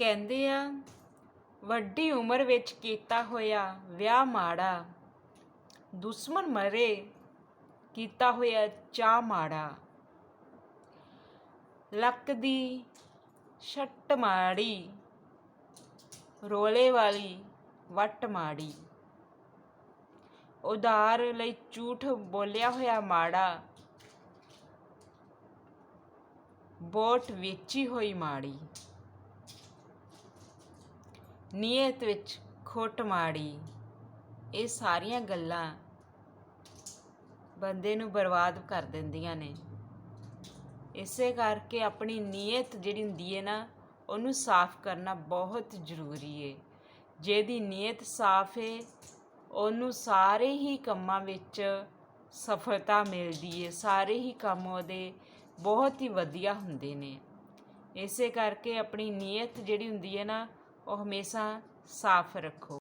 ਕਹਿੰਦੇ ਆ, ਵੱਡੀ ਉਮਰ ਵਿੱਚ ਕੀਤਾ ਹੋਇਆ ਵਿਆਹ ਮਾੜਾ, ਦੁਸ਼ਮਣ ਮਰੇ, ਕੀਤਾ ਹੋਇਆ ਚਾ ਮਾੜਾ। ਲੱਕ ਦੀ ਛੱਟ ਮਾੜੀ, ਰੋਲੇ ਵਾਲੀ ਵੱਟ ਮਾੜੀ। ਉਧਾਰ ਲਈ ਝੂਠ ਬੋਲਿਆ ਹੋਇਆ ਮਾੜਾ ਬੋਟ ਵੇਚੀ ਹੋਈ ਮਾੜੀ। ਨੀਅਤ ਵਿੱਚ ਖੁੱਟ ਮਾੜੀ ਇਹ ਸਾਰੀਆਂ ਗੱਲਾਂ ਬੰਦੇ ਨੂੰ ਬਰਬਾਦ ਕਰ ਦਿੰਦੀਆਂ ਨੇ। ਇਸੇ ਕਰਕੇ ਆਪਣੀ ਨੀਅਤ ਜਿਹੜੀ ਹੁੰਦੀ ਹੈ ਨਾ, ਉਹਨੂੰ ਸਾਫ਼ ਕਰਨਾ ਬਹੁਤ ਜ਼ਰੂਰੀ ਹੈ ਜਿਹਦੀ ਨੀਅਤ ਸਾਫ਼ ਹੈ ਉਹਨੂੰ ਸਾਰੇ ਹੀ ਕੰਮਾਂ ਵਿੱਚ ਸਫਲਤਾ ਮਿਲਦੀ ਹੈ ਸਾਰੇ ਹੀ ਕੰਮ ਉਹਦੇ ਬਹੁਤ ਹੀ ਵਧੀਆ ਹੁੰਦੇ ਨੇ। ਇਸੇ ਕਰਕੇ ਆਪਣੀ ਨੀਅਤ ਜਿਹੜੀ ਹੁੰਦੀ ਹੈ ਨਾ ormessa safraco